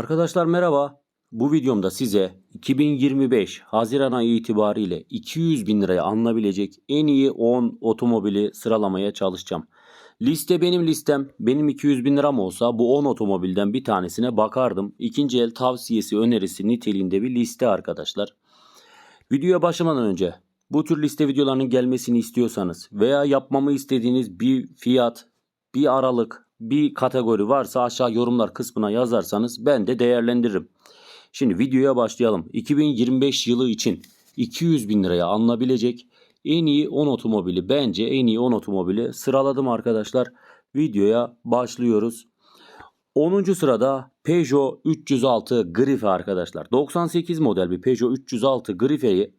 Arkadaşlar merhaba. Bu videomda size 2025 Haziran ayı itibariyle 200 bin liraya alınabilecek en iyi 10 otomobili sıralamaya çalışacağım. Liste benim listem. Benim 200 bin liram olsa bu 10 otomobilden bir tanesine bakardım. İkinci el tavsiyesi önerisi niteliğinde bir liste arkadaşlar. Videoya başlamadan önce bu tür liste videolarının gelmesini istiyorsanız veya yapmamı istediğiniz bir fiyat, bir aralık, bir kategori varsa aşağı yorumlar kısmına yazarsanız ben de değerlendiririm. Şimdi videoya başlayalım. 2025 yılı için 200 bin liraya alınabilecek en iyi 10 otomobili bence en iyi 10 otomobili sıraladım arkadaşlar. Videoya başlıyoruz. 10. sırada Peugeot 306 Grife arkadaşlar. 98 model bir Peugeot 306 Grife'yi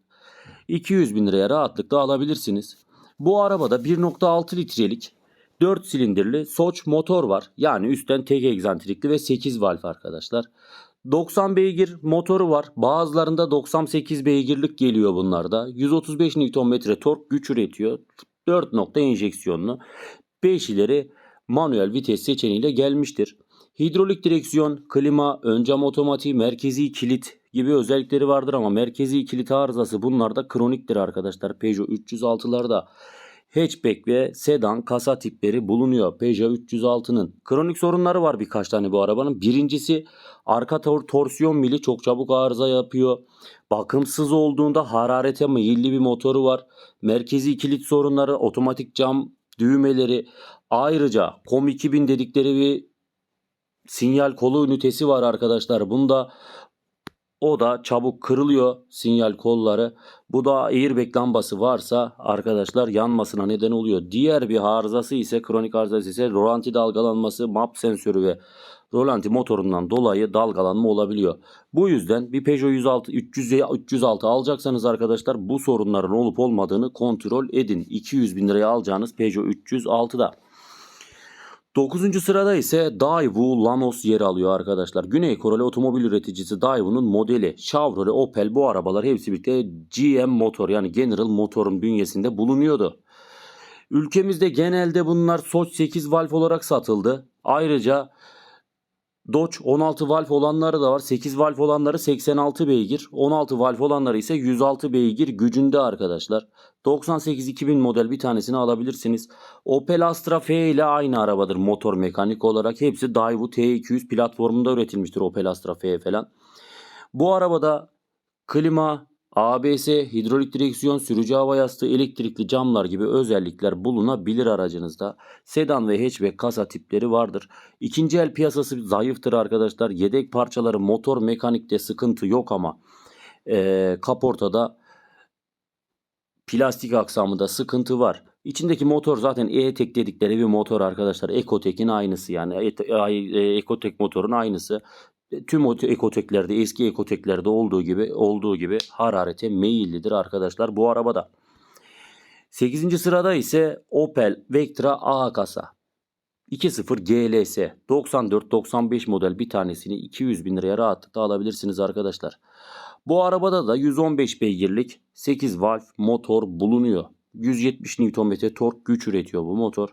200 bin liraya rahatlıkla alabilirsiniz. Bu arabada 1.6 litrelik 4 silindirli Soç motor var. Yani üstten tek egzantrikli ve 8 valf arkadaşlar. 90 beygir motoru var. Bazılarında 98 beygirlik geliyor bunlarda. 135 Nm tork güç üretiyor. 4 nokta enjeksiyonlu. 5 ileri manuel vites seçeneğiyle gelmiştir. Hidrolik direksiyon, klima, ön cam otomatiği, merkezi kilit gibi özellikleri vardır ama merkezi kilit arızası bunlarda kroniktir arkadaşlar. Peugeot 306'larda hatchback ve sedan kasa tipleri bulunuyor. Peugeot 306'nın kronik sorunları var birkaç tane bu arabanın. Birincisi arka tor- torsiyon mili çok çabuk arıza yapıyor. Bakımsız olduğunda hararete meyilli bir motoru var. Merkezi kilit sorunları, otomatik cam düğmeleri, ayrıca COM 2000 dedikleri bir sinyal kolu ünitesi var arkadaşlar. Bunda o da çabuk kırılıyor sinyal kolları. Bu da airbag lambası varsa arkadaşlar yanmasına neden oluyor. Diğer bir arızası ise kronik arızası ise rolanti dalgalanması, map sensörü ve rolanti motorundan dolayı dalgalanma olabiliyor. Bu yüzden bir Peugeot 106 300 306 alacaksanız arkadaşlar bu sorunların olup olmadığını kontrol edin. 200 bin liraya alacağınız Peugeot 306'da. 9. sırada ise Daewoo Lanos yer alıyor arkadaşlar. Güney Koreli otomobil üreticisi Daewoo'nun modeli Chevrolet, Opel bu arabalar hepsi birlikte GM motor yani General Motor'un bünyesinde bulunuyordu. Ülkemizde genelde bunlar Soç 8 valf olarak satıldı. Ayrıca Dodge 16 valf olanları da var. 8 valf olanları 86 beygir. 16 valf olanları ise 106 beygir gücünde arkadaşlar. 98-2000 model bir tanesini alabilirsiniz. Opel Astra F ile aynı arabadır motor mekanik olarak. Hepsi Daewoo T200 platformunda üretilmiştir Opel Astra F falan. Bu arabada klima, ABS, hidrolik direksiyon, sürücü hava yastığı, elektrikli camlar gibi özellikler bulunabilir aracınızda. Sedan ve hatchback kasa tipleri vardır. İkinci el piyasası zayıftır arkadaşlar. Yedek parçaları motor mekanikte sıkıntı yok ama eee kaportada plastik aksamında sıkıntı var. İçindeki motor zaten E-Tek dedikleri bir motor arkadaşlar. Ekotek'in aynısı yani. E- e- Ekotek motorun aynısı. Tüm ekoteklerde eski ekoteklerde olduğu gibi olduğu gibi hararete meyillidir arkadaşlar bu arabada. 8. sırada ise Opel Vectra A kasa. 2.0 GLS 94-95 model bir tanesini 200 bin liraya rahatlıkla alabilirsiniz arkadaşlar. Bu arabada da 115 beygirlik 8 valf motor bulunuyor. 170 Nm tork güç üretiyor bu motor.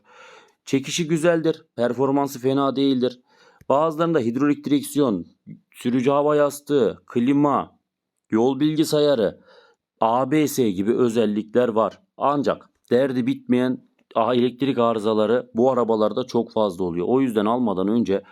Çekişi güzeldir. Performansı fena değildir. Bazılarında hidrolik direksiyon, sürücü hava yastığı, klima, yol bilgisayarı, ABS gibi özellikler var. Ancak derdi bitmeyen elektrik arızaları bu arabalarda çok fazla oluyor. O yüzden almadan önce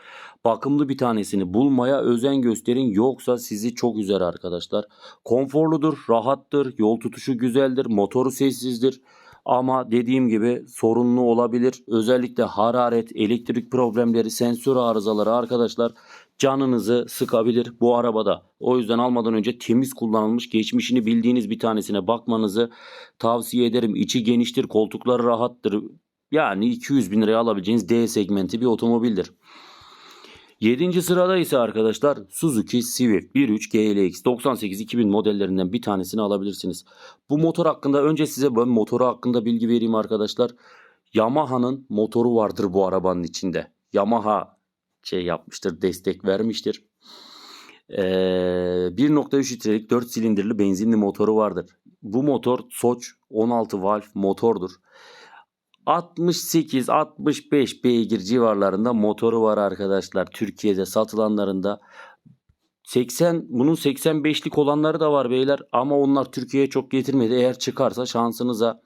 bakımlı bir tanesini bulmaya özen gösterin yoksa sizi çok üzer arkadaşlar. Konforludur, rahattır, yol tutuşu güzeldir, motoru sessizdir. Ama dediğim gibi sorunlu olabilir. Özellikle hararet, elektrik problemleri, sensör arızaları arkadaşlar canınızı sıkabilir bu arabada. O yüzden almadan önce temiz kullanılmış, geçmişini bildiğiniz bir tanesine bakmanızı tavsiye ederim. İçi geniştir, koltukları rahattır. Yani 200 bin liraya alabileceğiniz D segmenti bir otomobildir. 7. sırada ise arkadaşlar Suzuki Swift 1.3 GLX 98-2000 modellerinden bir tanesini alabilirsiniz. Bu motor hakkında önce size ben motoru hakkında bilgi vereyim arkadaşlar. Yamaha'nın motoru vardır bu arabanın içinde. Yamaha şey yapmıştır, destek vermiştir. Ee, 1.3 litrelik 4 silindirli benzinli motoru vardır. Bu motor Soç 16 valf motordur. 68-65 beygir civarlarında motoru var arkadaşlar. Türkiye'de satılanlarında 80 bunun 85'lik olanları da var beyler ama onlar Türkiye'ye çok getirmedi. Eğer çıkarsa şansınıza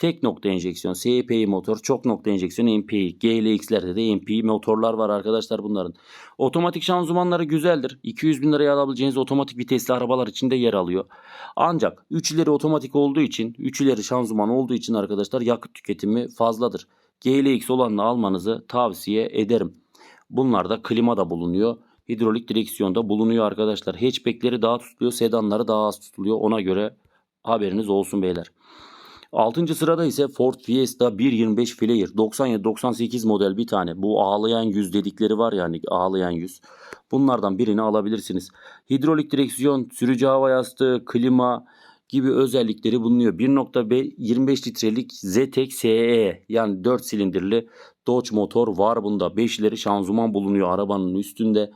tek nokta enjeksiyon SPI motor, çok nokta enjeksiyon MPI, GLX'lerde de MPI motorlar var arkadaşlar bunların. Otomatik şanzımanları güzeldir. 200 bin liraya alabileceğiniz otomatik vitesli arabalar içinde yer alıyor. Ancak 3 ileri otomatik olduğu için, 3 ileri şanzıman olduğu için arkadaşlar yakıt tüketimi fazladır. GLX olanını almanızı tavsiye ederim. Bunlarda klima da bulunuyor. Hidrolik direksiyonda bulunuyor arkadaşlar. Hatchback'leri daha tutuluyor. Sedanları daha az tutuluyor. Ona göre haberiniz olsun beyler. 6. sırada ise Ford Fiesta 1.25 Flare 97-98 model bir tane. Bu ağlayan yüz dedikleri var yani ağlayan yüz. Bunlardan birini alabilirsiniz. Hidrolik direksiyon, sürücü hava yastığı, klima gibi özellikleri bulunuyor. 1.25 litrelik ZTEC SE yani 4 silindirli Dodge motor var bunda. 5 ileri şanzıman bulunuyor arabanın üstünde.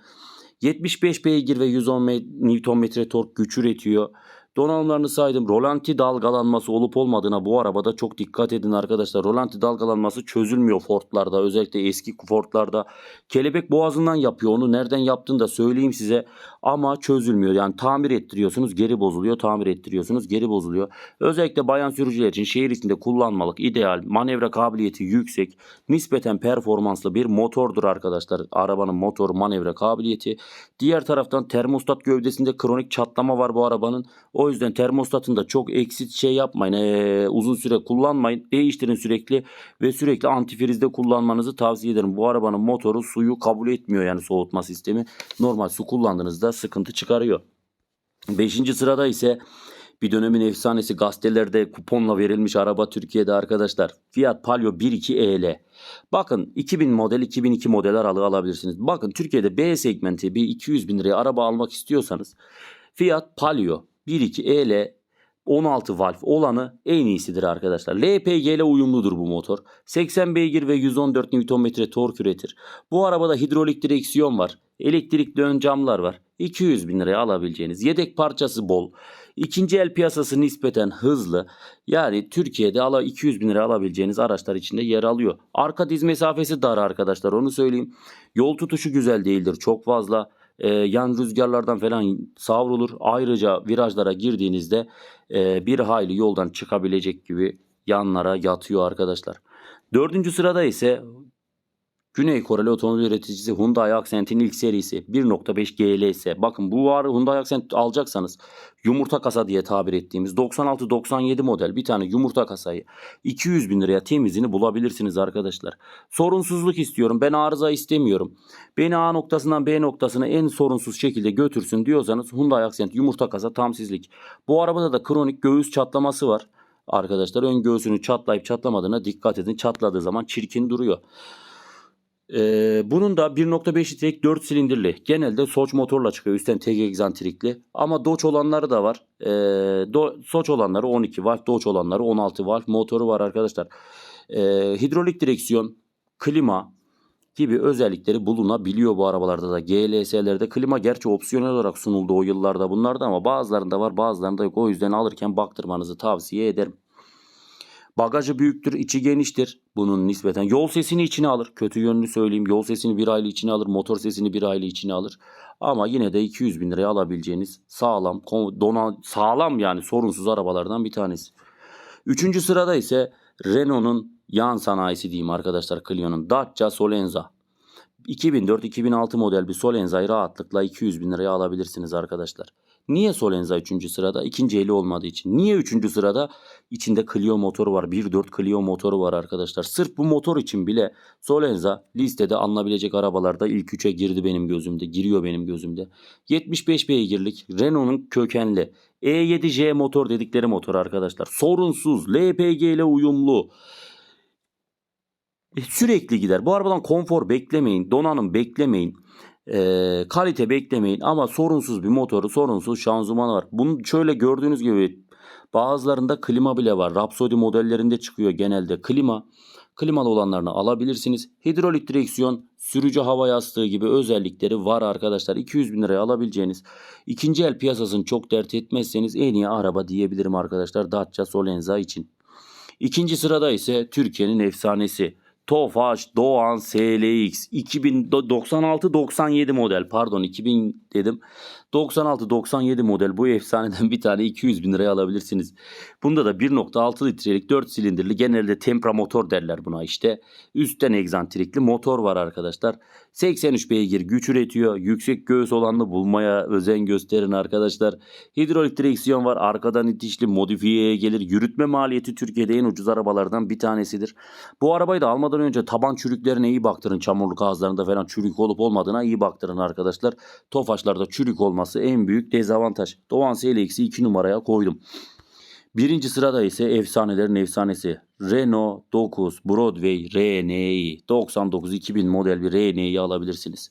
75 beygir ve 110 Nm tork güç üretiyor. Donanımlarını saydım. Rolanti dalgalanması olup olmadığına bu arabada çok dikkat edin arkadaşlar. Rolanti dalgalanması çözülmüyor Ford'larda. Özellikle eski Ford'larda. Kelebek boğazından yapıyor. Onu nereden yaptığını da söyleyeyim size. Ama çözülmüyor. Yani tamir ettiriyorsunuz geri bozuluyor. Tamir ettiriyorsunuz geri bozuluyor. Özellikle bayan sürücüler için şehir içinde kullanmalık ideal. Manevra kabiliyeti yüksek. Nispeten performanslı bir motordur arkadaşlar. Arabanın motor manevra kabiliyeti. Diğer taraftan termostat gövdesinde kronik çatlama var bu arabanın. O yüzden termostatın da çok eksit şey yapmayın. Ee, uzun süre kullanmayın. Değiştirin sürekli ve sürekli antifrizde kullanmanızı tavsiye ederim. Bu arabanın motoru suyu kabul etmiyor yani soğutma sistemi. Normal su kullandığınızda sıkıntı çıkarıyor. Beşinci sırada ise bir dönemin efsanesi gazetelerde kuponla verilmiş araba Türkiye'de arkadaşlar. Fiat Palio 1.2 EL. Bakın 2000 model 2002 model aralığı alabilirsiniz. Bakın Türkiye'de B segmenti bir 200 bin liraya araba almak istiyorsanız Fiat Palio 1.2 EL 16 valf olanı en iyisidir arkadaşlar. LPG ile uyumludur bu motor. 80 beygir ve 114 Nm tork üretir. Bu arabada hidrolik direksiyon var. Elektrikli ön camlar var. 200 bin liraya alabileceğiniz. Yedek parçası bol. İkinci el piyasası nispeten hızlı. Yani Türkiye'de ala 200 bin liraya alabileceğiniz araçlar içinde yer alıyor. Arka diz mesafesi dar arkadaşlar onu söyleyeyim. Yol tutuşu güzel değildir çok fazla e, yan rüzgarlardan falan savrulur. Ayrıca virajlara girdiğinizde e, bir hayli yoldan çıkabilecek gibi yanlara yatıyor arkadaşlar. Dördüncü sırada ise Güney Koreli otomobil üreticisi Hyundai Accent'in ilk serisi 1.5 GLS. Bakın bu var Hyundai Accent alacaksanız yumurta kasa diye tabir ettiğimiz 96-97 model bir tane yumurta kasayı 200 bin liraya temizini bulabilirsiniz arkadaşlar. Sorunsuzluk istiyorum ben arıza istemiyorum. Beni A noktasından B noktasına en sorunsuz şekilde götürsün diyorsanız Hyundai Accent yumurta kasa tam sizlik. Bu arabada da kronik göğüs çatlaması var. Arkadaşlar ön göğsünü çatlayıp çatlamadığına dikkat edin. Çatladığı zaman çirkin duruyor. Ee, bunun da 1.5 litrelik 4 silindirli. Genelde Soç motorla çıkıyor. Üstten tek egzantrikli. Ama Dodge olanları da var. Ee, Do Soç olanları 12 valf. Dodge olanları 16 valf motoru var arkadaşlar. Ee, hidrolik direksiyon, klima gibi özellikleri bulunabiliyor bu arabalarda da. GLS'lerde klima gerçi opsiyonel olarak sunuldu o yıllarda bunlarda ama bazılarında var bazılarında yok. O yüzden alırken baktırmanızı tavsiye ederim. Bagajı büyüktür, içi geniştir. Bunun nispeten yol sesini içine alır. Kötü yönünü söyleyeyim. Yol sesini bir aylı içine alır. Motor sesini bir aylı içine alır. Ama yine de 200 bin liraya alabileceğiniz sağlam, dona, sağlam yani sorunsuz arabalardan bir tanesi. Üçüncü sırada ise Renault'un yan sanayisi diyeyim arkadaşlar Clio'nun. Dacia Solenza. 2004-2006 model bir Solenza'yı rahatlıkla 200 bin liraya alabilirsiniz arkadaşlar. Niye Solenza 3. sırada? İkinci eli olmadığı için. Niye 3. sırada? İçinde Clio motoru var. 1.4 Clio motoru var arkadaşlar. Sırf bu motor için bile Solenza listede alınabilecek arabalarda ilk 3'e girdi benim gözümde. Giriyor benim gözümde. 75 beygirlik Renault'un kökenli E7J motor dedikleri motor arkadaşlar. Sorunsuz, LPG ile uyumlu. E, Sürekli gider. Bu arabadan konfor beklemeyin, donanım beklemeyin. E, kalite beklemeyin ama sorunsuz bir motoru, sorunsuz şanzımanı var. Bunu şöyle gördüğünüz gibi bazılarında klima bile var. Rhapsody modellerinde çıkıyor genelde klima. Klimalı olanlarını alabilirsiniz. Hidrolik direksiyon, sürücü hava yastığı gibi özellikleri var arkadaşlar. 200 bin liraya alabileceğiniz ikinci el piyasasını çok dert etmezseniz en iyi araba diyebilirim arkadaşlar Dacia Solenza için. İkinci sırada ise Türkiye'nin efsanesi Tofaş Doğan SLX 2096-97 model. Pardon 2000 dedim 96-97 model bu efsaneden bir tane 200 bin liraya alabilirsiniz. Bunda da 1.6 litrelik 4 silindirli genelde tempra motor derler buna işte. Üstten egzantrikli motor var arkadaşlar. 83 beygir güç üretiyor. Yüksek göğüs olanını bulmaya özen gösterin arkadaşlar. Hidrolik direksiyon var. Arkadan itişli modifiyeye gelir. Yürütme maliyeti Türkiye'de en ucuz arabalardan bir tanesidir. Bu arabayı da almadan önce taban çürüklerine iyi baktırın. Çamurluk ağızlarında falan çürük olup olmadığına iyi baktırın arkadaşlar. Tofaşlarda çürük olması en büyük dezavantaj. Doğan CLX'i 2 numaraya koydum. Birinci sırada ise efsanelerin efsanesi Renault 9 Broadway RNI 99-2000 model bir RNI'yi alabilirsiniz.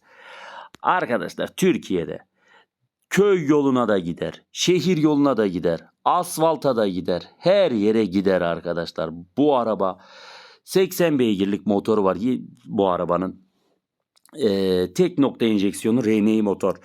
Arkadaşlar Türkiye'de köy yoluna da gider, şehir yoluna da gider, asfalta da gider, her yere gider arkadaşlar. Bu araba 80 beygirlik motoru var bu arabanın. Ee, tek nokta enjeksiyonu RNI motor.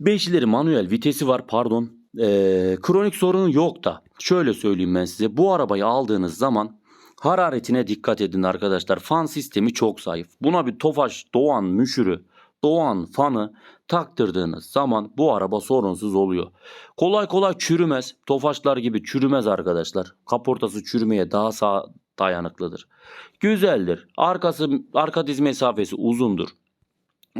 Beşleri manuel vitesi var pardon. Ee, kronik sorunu yok da şöyle söyleyeyim ben size. Bu arabayı aldığınız zaman hararetine dikkat edin arkadaşlar. Fan sistemi çok zayıf. Buna bir Tofaş Doğan müşürü Doğan fanı taktırdığınız zaman bu araba sorunsuz oluyor. Kolay kolay çürümez. Tofaşlar gibi çürümez arkadaşlar. Kaportası çürümeye daha sağ dayanıklıdır. Güzeldir. Arkası arka diz mesafesi uzundur.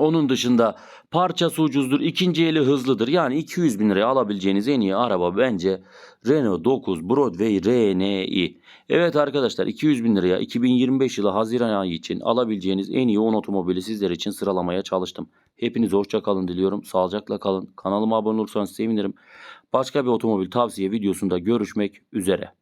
Onun dışında parçası ucuzdur. ikinci eli hızlıdır. Yani 200 bin liraya alabileceğiniz en iyi araba bence Renault 9 Broadway RNI. Evet arkadaşlar 200 bin liraya 2025 yılı Haziran ayı için alabileceğiniz en iyi 10 otomobili sizler için sıralamaya çalıştım. Hepinize hoşça kalın diliyorum. Sağlıcakla kalın. Kanalıma abone olursanız sevinirim. Başka bir otomobil tavsiye videosunda görüşmek üzere.